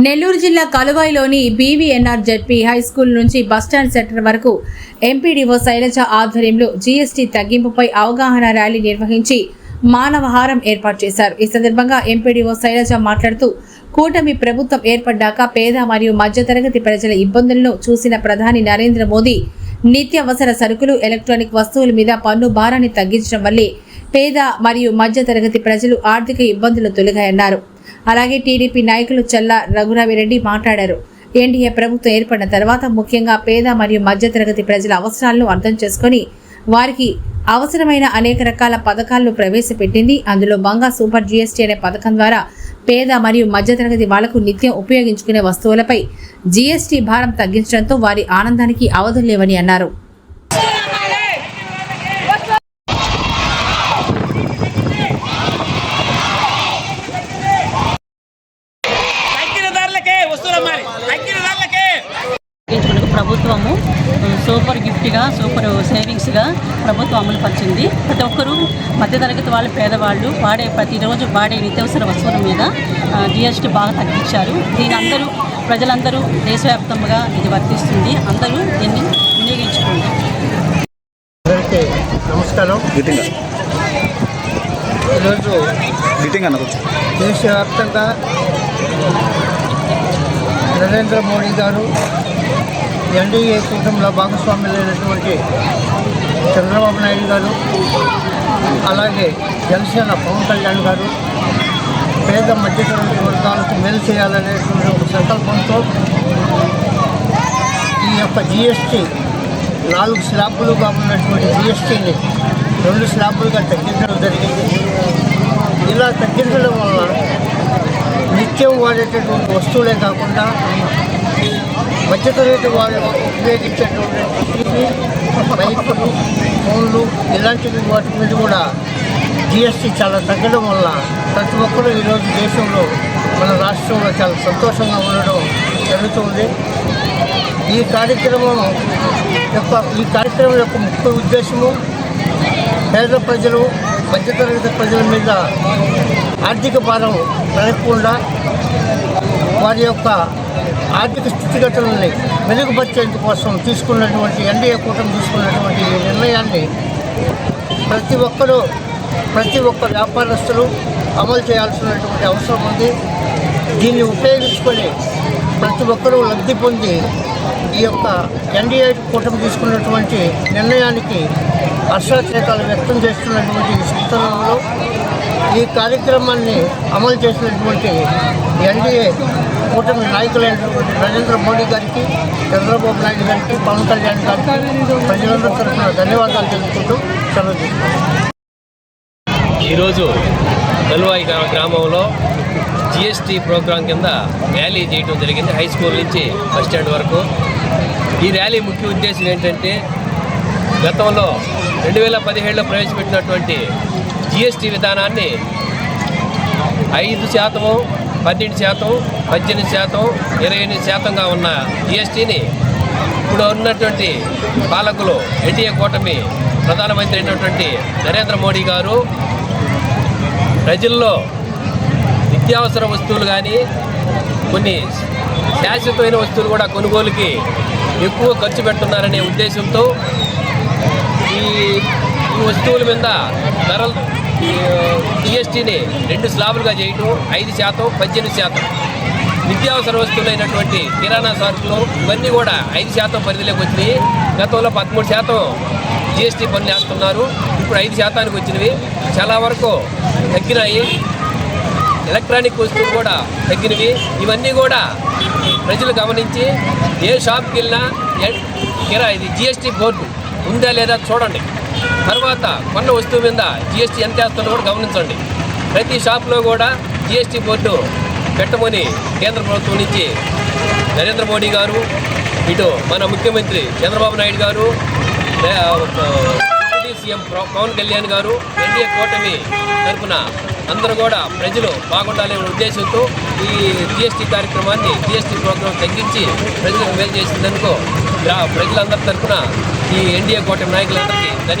నెల్లూరు జిల్లా కలువాయిలోని BVNR ZP high school నుంచి బస్టాండ్ సెంటర్ వరకు ఎంపీడీఓ శైలజ ఆధ్వర్యంలో జీఎస్టీ తగ్గింపుపై అవగాహన ర్యాలీ నిర్వహించి మానవహారం ఏర్పాటు చేశారు. ఈ సందర్భంగా ఎంపీడీఓ శైలజ మాట్లాడుతూ కూటమి ప్రభుత్వం ఏర్పడ్డాక పేద మరియు మధ్యతరగతి ప్రజల ఇబ్బందులను చూసిన ప్రధాని నరేంద్ర మోదీ నిత్యావసర సరుకులు ఎలక్ట్రానిక్ వస్తువుల మీద పన్ను భారాన్ని తగ్గించడం వల్లే పేద మరియు మధ్యతరగతి ప్రజలు ఆర్థిక ఇబ్బందులు తొలగాయన్నారు. అలాగే టీడీపీ నాయకులు చల్ల రఘురామిరెడ్డి మాట్లాడారు. ఎన్డీఏ ప్రభుత్వం ఏర్పడిన తర్వాత ముఖ్యంగా పేద మరియు మధ్యతరగతి ప్రజల అవసరాలను అర్థం చేసుకొని వారికి అవసరమైన అనేక రకాల పథకాలను ప్రవేశపెట్టింది. అందులో బంగా సూపర్ జీఎస్టీ అనే పథకం ద్వారా పేద మరియు మధ్యతరగతి వాళ్ళకు నిత్యం ఉపయోగించుకునే వస్తువులపై జీఎస్టీ భారం తగ్గించడంతో వారి ఆనందానికి అవధులు లేవని అన్నారు. ప్రభుత్వము సూపర్ గిఫ్ట్గా సూపర్ సేవింగ్స్గా ప్రభుత్వం అమలు పరిచింది. ప్రతి ఒక్కరూ మధ్యతరగతి వాళ్ళు పేదవాళ్ళు వాడే ప్రతిరోజు వాడే నిత్యావసర వస్తువుల మీద జిఎస్టీ బాగా తగ్గించారు. దీని అందరూ ప్రజలందరూ దేశవ్యాప్తంగా ఇది వర్తిస్తుంది. అందరూ దీన్ని వినియోగించుకోండి. నమస్కారం. మీటింగ్ ఈరోజు మీటింగ్ అన్న కొంచెం. దేశవ్యాప్తంగా నరేంద్ర మోడీ గారు ఎన్డీఏ కూటమిలో భాగస్వాములైనటువంటి చంద్రబాబు నాయుడు గారు అలాగే జనసేన పవన్ కళ్యాణ్ గారు పేద మధ్యతరగతి వర్గాలకు మేలు చేయాలనేటువంటి ఒక సంకల్పంతో ఈ యొక్క జిఎస్టీ నాలుగు స్లాబులుగా ఉన్నటువంటి జిఎస్టీని రెండు స్లాబులుగా తగ్గించడం జరిగింది. ఇలా తగ్గించడం వల్ల నిత్యం వాడేటటువంటి వస్తువులే కాకుండా మధ్యతరగతి వాళ్ళు ఉపయోగించేటువంటి టీవీ బైకులు ఫోన్లు ఇలాంటివి వాటి మీద కూడా జిఎస్టీ చాలా తగ్గడం వల్ల ప్రతి ఒక్కరూ ఈరోజు దేశంలో మన రాష్ట్రంలో చాలా సంతోషంగా ఉండడం జరుగుతుంది. ఈ కార్యక్రమం యొక్క ఈ కార్యక్రమం యొక్క ముఖ్య ఉద్దేశము పేద ప్రజలు మధ్యతరగతి ప్రజల మీద ఆర్థిక భారం పెరగకుండా వారి యొక్క ఆర్థిక స్థితిగతులని మెరుగుపరిచేందుకు కోసం తీసుకున్నటువంటి ఎన్డీఏ కూటమి తీసుకున్నటువంటి ఈ నిర్ణయాన్ని ప్రతి ఒక్కరూ ప్రతి ఒక్క వ్యాపారస్తులు అమలు చేయాల్సినటువంటి అవసరం ఉంది. దీన్ని ఉపయోగించుకొని ప్రతి ఒక్కరూ లబ్ధి పొంది ఈ యొక్క ఎన్డీఏ కూటమి తీసుకున్నటువంటి నిర్ణయానికి హర్షాచేతాలు వ్యక్తం చేస్తున్నటువంటి ఈ సందర్భంలో ఈ కార్యక్రమాన్ని అమలు చేసినటువంటి ఎన్డీఏ కూటమి నాయకులైనటువంటి నరేంద్ర మోడీ గారికి చంద్రబాబు నాయుడు గారికి పవన్ కళ్యాణ్ గారికి ప్రజలందరి తరఫున ధన్యవాదాలు తెలుపుకుంటూ సెలవు ఈరోజు కలువాయి గ్రామంలో జిఎస్టీ ప్రోగ్రాం కింద ర్యాలీ చేయడం జరిగింది. హై స్కూల్ నుంచి బస్ స్టాండ్ వరకు ఈ ర్యాలీ ముఖ్య ఉద్దేశం ఏంటంటే గతంలో రెండు వేల పదిహేడులో ప్రవేశపెట్టినటువంటి జిఎస్టీ విధానాన్ని ఐదు శాతము పన్నెండు శాతం పద్దెనిమిది శాతం ఇరవై ఎనిమిది శాతంగా ఉన్న జిఎస్టీని ఇప్పుడు ఉన్నటువంటి పాలకులు ఎన్డీఏ కూటమి ప్రధానమంత్రి అయినటువంటి నరేంద్ర మోడీ గారు ప్రజల్లో నిత్యావసర వస్తువులు కానీ కొన్ని శాశ్వతమైన వస్తువులు కూడా కొనుగోలుకి ఎక్కువ ఖర్చు పెడుతున్నారనే ఉద్దేశంతో ఈ ఈ వస్తువుల మీద ధరలు జిఎస్టీని రెండు స్లాబులుగా చేయటం ఐదు శాతం పద్దెనిమిది శాతం. నిత్యావసర వస్తువులైనటువంటి కిరాణా సరుకులు ఇవన్నీ కూడా ఐదు శాతం పరిధిలోకి వచ్చినాయి. గతంలో పదమూడు శాతం జిఎస్టీ పన్ను వేస్తున్నారు. ఇప్పుడు ఐదు శాతానికి వచ్చినవి. చాలా వరకు తగ్గినాయి. ఎలక్ట్రానిక్ వస్తువులు కూడా తగ్గినవి. ఇవన్నీ కూడా ప్రజలు గమనించి ఏ షాప్కి వెళ్ళినా కిరా ఇది జిఎస్టీ బోర్డు ఉందా లేదా చూడండి. తర్వాత కొన్న వస్తువు మీద జిఎస్టీ ఎంత వేస్తుందో కూడా గమనించండి. ప్రతి షాప్లో కూడా జిఎస్టీ బోర్డు పెట్టమని కేంద్ర ప్రభుత్వం నుంచి నరేంద్ర మోడీ గారు ఇటు మన ముఖ్యమంత్రి చంద్రబాబు నాయుడు గారు సీఎం పవన్ కళ్యాణ్ గారు ఎన్డీఏ కూటమి తరఫున అందరూ కూడా ప్రజలు బాగుండాలనే ఉద్దేశంతో ఈ జిఎస్టీ కార్యక్రమాన్ని జిఎస్టీ ప్రోగ్రాం తగ్గించి ప్రజలకు మేలు చేసినందుకు ప్రజలందరి తరఫున ఈ ఎన్డీఏ కూటమి నాయకులందరికీ ధన్యవాదాలు.